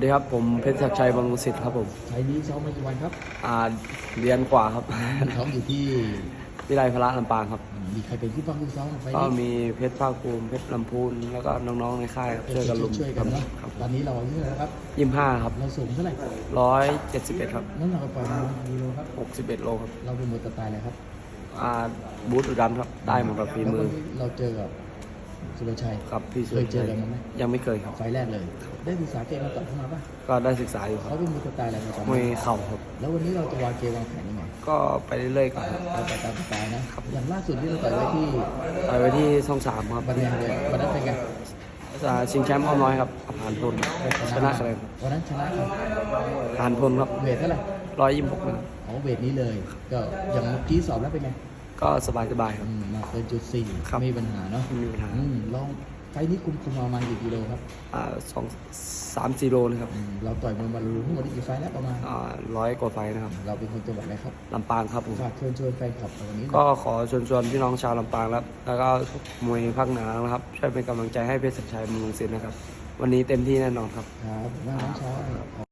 สวัสดีครับผมเพชรศักดิ์ชัยบางกุสิทธิ์ครับผมไฟล์นี้ซ้อมมากี่วันครับ อ่าเรียนกว่าครับซ้อมอยู่ที่วิไลพระลำปางครับ มีใครเป็นผู้ฟังผู้ซ้อมไฟล์ก็นี้มีเพชรภาคภูมิเพชรลำพูนแล้วก็น้องๆในค่ายครับช่วยกันลุมช่วยกันเนาะครับตอนนี้เราอายุเท่าไหร่แล้วครับ ยี่ห้าครับเราสูงเท่าไหร่ร้อยเจ็ดสิบเอ็ดครับน้ำหนักปล่อยๆมากิโลครับ หกสิบเอ็ดโลครับเราเป็นมวยสไตล์อะไรครับอ่าบูธอุดันครับได้หมดกับฝีมือ แล้ววันนี้เราเจอกับ สุรชัยครับพี่เคยเจอกันไหมยังไม่เคยครับ ไฟล์แรกเลย ได้ศึกษาเกมมาต่อยเข้ามาป่ะก็ได้ศึกษาอยู่คเขารับเป็นมวยสไตล์อะไรมาก่อนมวยเข่าครับ แล้ววันนี้เราจะวางเกมวางแผนยังไงก็ไปเรื่อยๆก่อนครับเราต่อยตามสไตล์นะอย่างล่าสุดที่เราต่อยไว้ที่ไปไว้ที่ช่องสามครับบันแดงเลยวันนั้นเป็นไงอ่าชิงแชมป์อ้อมน้อยครับผ่านพลชนะคะแนนวันนั้นชนะครับผ่านพลครับเวทเท่าไหร่ร้อยยี่สิบหกนะครับของเวทนี้เลย ก็อย่างเมื่อกี้สอบแล้วเป็นไง ก็สบายๆครับ อืมมาเป็นจุดสี่ครับ ไม่มีปัญหาเนาะไม่มีปัญหาอืมลองไฟล์นี้คุมคุมมาประมาณกี่กิโลครับอ่าสองสามสี่โลนะครับอืมเราต่อยมวยมารู้ทั้งหมดกี่ไฟล์แล้วประมาณ อ่าร้อยกว่าไฟล์นะครับเราเป็นคนจังหวัดอะไรครับลำปางครับผมฝากเชิญชวนแฟนคลับในวันนี้หน่อยก็ขอชวนชวนพี่น้องชาวลำปางแล้วแล้วก็มวยภาคเหนือนะครับช่วยเป็นกำลังใจให้เพชรศักดิ์ชัยเมืองศิลป์นะครับ วันนี้เต็มที่แน่นอนครับ ครับว่าน้องชาย